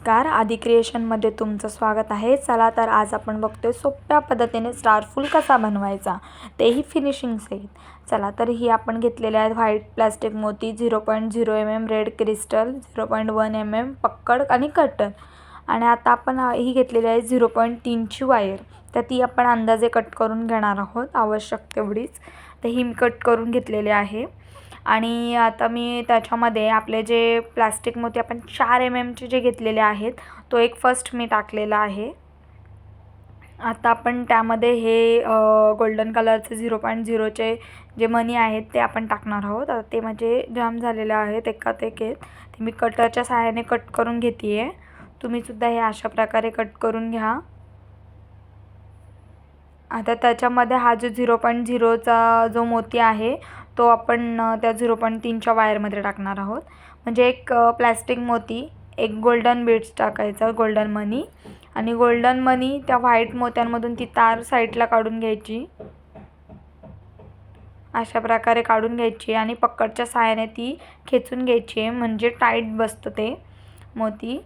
नमस्कार. आदी क्रिएशनमध्ये तुमचं स्वागत आहे. चला तर आज आपण बघतोय सोप्या पद्धतीने स्टारफुल कसा बनवायचा तेही फिनिशिंग सहित चला तर ही आपण घेतलेले आहेत व्हाईट प्लॅस्टिक मोती zero point zero M M red crystal zero point one M M पक्कड आणि कटन आणि आता आपण ही घेतलेली आहे झिरो पॉईंट तीनची वायर तर ती आपण अंदाजे कट करून घेणार आहोत आवश्यक तेवढीच. तर ही मी कट करून घेतलेली आहे. आणि आता मी त्याच्यामध्ये आपले जे प्लास्टिक मोती आपण चार एम एमचे जे घेतलेले आहेत तो एक फर्स्ट मी टाकलेला आहे. आता आपण त्यामध्ये हे गोल्डन कलरचे झिरो पॉईंट झिरोचे जे मनी आहेत ते आपण टाकणार आहोत. आता ते म्हणजे जाम झालेले आहेत एकात एक आहेत. ते मी कटरच्या सहाय्याने कट करून घेते आहे तुम्हीसुद्धा हे अशा प्रकारे कट करून घ्या. आता त्याच्यामध्ये हा जो झिरो पॉईंट झिरोचा जो मोती आहे तो आपण त्या झिरो पॉईंट तीनच्या वायरमध्ये टाकणार आहोत. म्हणजे एक प्लॅस्टिक मोती एक गोल्डन बीड्स टाकायचं गोल्डन मनी. आणि गोल्डन मनी त्या व्हाईट मोत्यांमधून ती तार साईडला काढून घ्यायची. अशा प्रकारे काढून घ्यायची आणि पक्कडच्या सहाय्याने ती खेचून घ्यायची. म्हणजे टाईट बसतं ते मोती.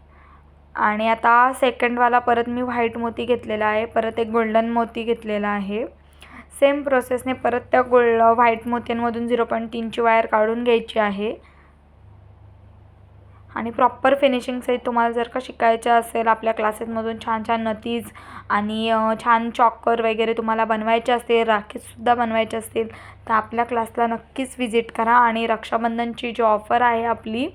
आणि आता सेकंडवाला परत मी व्हाईट मोती घेतलेला आहे. परत एक गोल्डन मोती घेतलेला आहे. सेम प्रोसेसने परत त्या गोल्ड व्हाईट मोत्यांमधून झिरो पॉईंट तीनची वायर काढून घ्यायची आहे. आणि प्रॉपर फिनिशिंगसहित तुम्हाला जर का शिकायचं असेल आपल्या क्लासेसमधून छान छान नतीज आणि छान चॉकर वगैरे तुम्हाला बनवायचे असतील राखीसुद्धा बनवायचे असतील तर आपल्या क्लासला नक्कीच व्हिजिट करा. आणि रक्षाबंधनची जी ऑफर आहे आपली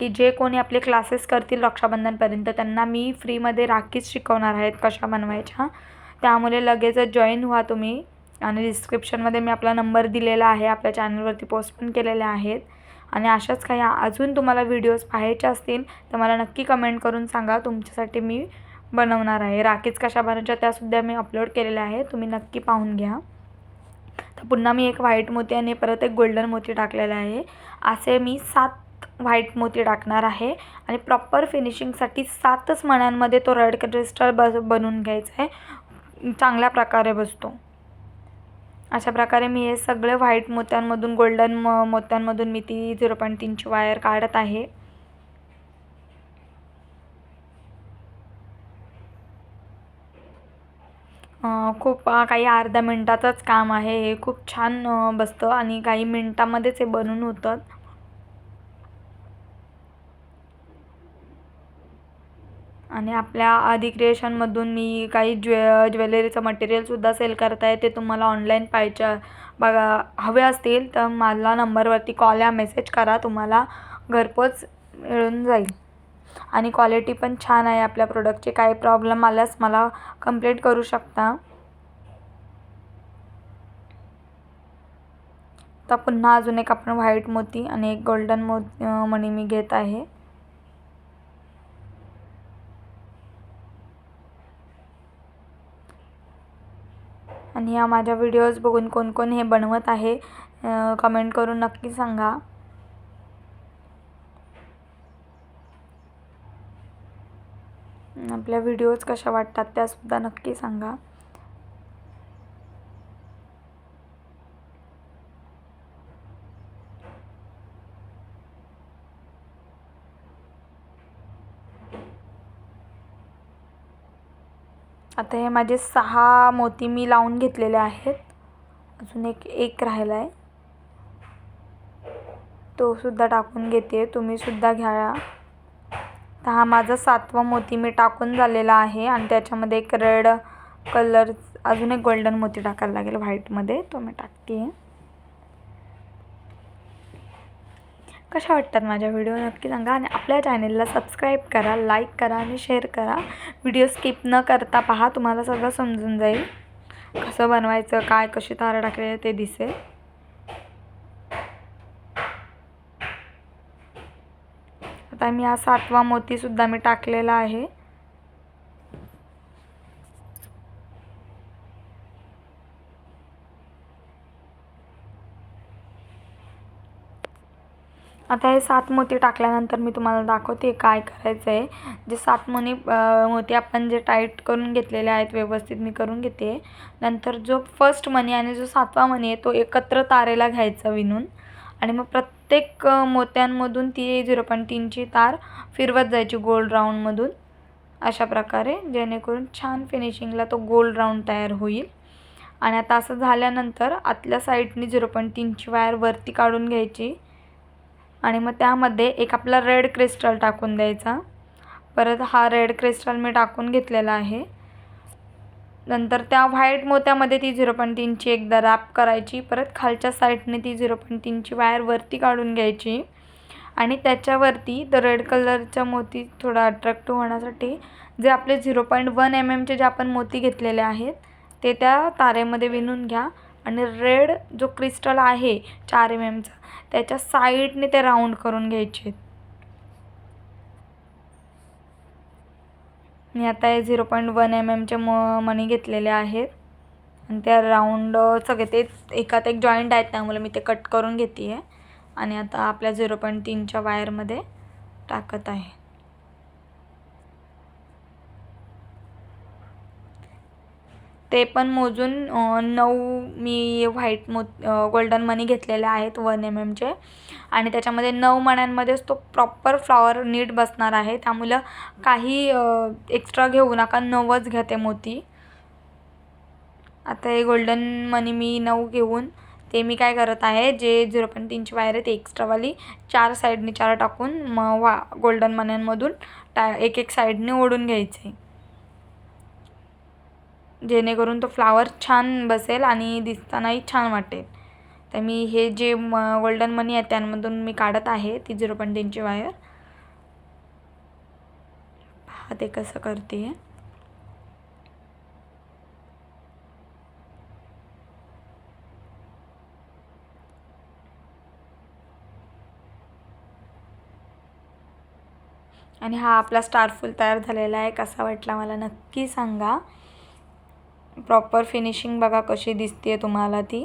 की जे कोणी आपले क्लासेस करतील रक्षाबंधनपर्यंत त्यांना मी फ्रीमध्ये राखीच शिकवणार आहेत कशा बनवायच्या. त्यामुळे लगेचच जॉईन व्हा तुम्ही. आणि डिस्क्रिप्शनमध्ये मी आपला नंबर दिलेला आहे. आपल्या चॅनलवरती पोस्ट पण केलेल्या आहेत. आणि अशाच काही अजून तुम्हाला व्हिडिओज पाहायचे असतील तर मला नक्की कमेंट करून सांगा. तुमच्यासाठी मी बनवणार आहे. राखीच कशा बनवायच्या त्यासुद्धा मी अपलोड केलेल्या आहे तुम्ही नक्की पाहून घ्या. तर पुन्हा मी एक व्हाईट मोती आणि परत एक गोल्डन मोती टाकलेला आहे. असे मी सात व्हाईट मोती टाकणार आहे. आणि प्रॉपर फिनिशिंगसाठी सातच मण्यांमध्ये तो रेड क्रिस्टल बस बनवून घ्यायचा आहे. चांगल्या प्रकारे बसतो. अशा प्रकारे मी हे सगळे व्हाईट मोत्यांमधून गोल्डन म मोत्यांमधून मी ती झिरो पॉईंट तीनची वायर काढत आहे. खूप काही अर्ध्या मिनटाचंच काम आहे. हे खूप छान बसतं आणि काही मिनटामध्येच हे बनून होतं. आणि आपल्या आदी क्रिएशनमधून मी काही ज्वे ज्वेलरीचं मटेरियलसुद्धा सेल करत आहे ते तुम्हाला ऑनलाईन पाहिजे बघा हवे असतील तर मला नंबरवरती कॉल या मेसेज करा तुम्हाला घरपोच मिळून जाईल. आणि क्वालिटी पण छान आहे आपल्या प्रोडक्टचे काही प्रॉब्लेम आल्यास मला कंप्लेंट करू शकता. तर पुन्हा अजून एक आपण व्हाईट मोती आणि एक गोल्डन मो मणी मी घेत आहे. आणि ह्या माझ्या व्हिडिओज बघून कोण कोण हे बनवत आहे कमेंट करून नक्की सांगा. आपल्या व्हिडिओज कशा वाटतात त्यासुद्धा नक्की सांगा. आता हे माझे सहा मोती मी लावून घेतलेले आहेत. अजून एक एक राहिला आहे तो सुद्धा टाकून घेते. तुम्हीसुद्धा घ्या. तर हा माझा सातवा मोती मी टाकून झालेला आहे आणि त्याच्यामध्ये एक रेड कलर अजून एक गोल्डन मोती टाकायला लागेल व्हाईटमध्ये. तो मी टाकते आहे कशा वाटतात माझ्या व्हिडिओ नक्की सांगा आणि आपल्या चॅनेलला सबस्क्राईब करा लाईक करा आणि शेअर करा. व्हिडिओ स्किप न करता पहा तुम्हाला सगळं समजून जाईल. कसं बनवायचं काय कशी तारं टाकले ते दिसेल. आता मी हा सातवा मोतीसुद्धा मी टाकलेला आहे. आता हे सात मोती टाकल्यानंतर मी तुम्हाला दाखवते काय करायचं आहे जे सात मनी मोती आपण जे टाईट करून घेतलेले आहेत व्यवस्थित मी करून घेते. नंतर जो फर्स्ट मनी आणि जो सातवा मनी आहे तो एकत्र तारेला घ्यायचा विणून. आणि मग प्रत्येक मोत्यांमधून ती झिरो पॉईंट तीनची तार फिरवत जायची गोल राऊंडमधून अशा प्रकारे जेणेकरून छान फिनिशिंगला तो गोल राऊंड तयार होईल. आणि आता असं झाल्यानंतर आतल्या साईडनी झिरो पॉईंट तीनची वायर वरती काढून घ्यायची. आणि मग त्यामध्ये एक आपला रेड क्रिस्टल टाकून द्यायचा. परत हा रेड क्रिस्टल मी टाकून घेतलेला आहे. नंतर त्या व्हाईट मोत्यामध्ये ती झिरो पॉईंट तीनची एकदा रॅप करायची. परत खालच्या साईडने ती झिरो पॉईंट तीनची वायर वरती काढून घ्यायची. आणि त्याच्यावरती द रेड कलरच्या मोती थोडा अट्रॅक्टिव्ह होण्यासाठी जे आपले झिरो पॉईंट वन एम एमचे जे आपण मोती घेतलेले आहेत ते त्या तारेमध्ये विणून घ्या. आणि रेड जो क्रिस्टल आहे चार एम एमचा त्याच्या साईडने ते राऊंड करून घ्यायचे. मी आता हे झिरो पॉईंट वन एम एमचे म मणी घेतलेले आहेत. आणि त्या राऊंड सगळे ते एकात एक जॉईंट आहेत त्यामुळे मी ते कट करून घेते आहे आणि आता आपल्या झिरो पॉईंट तीनच्या वायरमध्ये टाकत आहे. ते पण मोजून नऊ मी व्हाईट मो गोल्डन मनी घेतलेले आहेत वन एम एमचे आणि त्याच्यामध्ये नऊ मण्यांमध्येच तो प्रॉपर फ्लॉवर नीट बसणार आहे. त्यामुळं काही एक्स्ट्रा घेऊ नका. नवच घ्या ते मोती. आता हे गोल्डन मनी मी नऊ घेऊन ते मी काय करत आहे जे झिरो पॉईंट तीनची वायर आहे ते एक्स्ट्रावाली चार साईडने चार टाकून मग वा गोल्डन मण्यांमधून टा एक एक साईडने ओढून घ्यायचे. जेणेकरून तो फ्लावर छान बसेल आणि दिसतानाही छान वाटेल. तर मी हे जे म गोल्डन मनी आहे त्यांमधून मी काढत आहे ती झिरो पॉईंट तीनची वायर हा ते कसं करते आहे आणि हा आपला स्टारफुल तयार झालेला आहे कसा वाटला मला नक्की सांगा. प्रॉपर फिनिशिंग बघा कशी दिसते आहे तुम्हाला ती.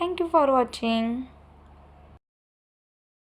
Thank you for watching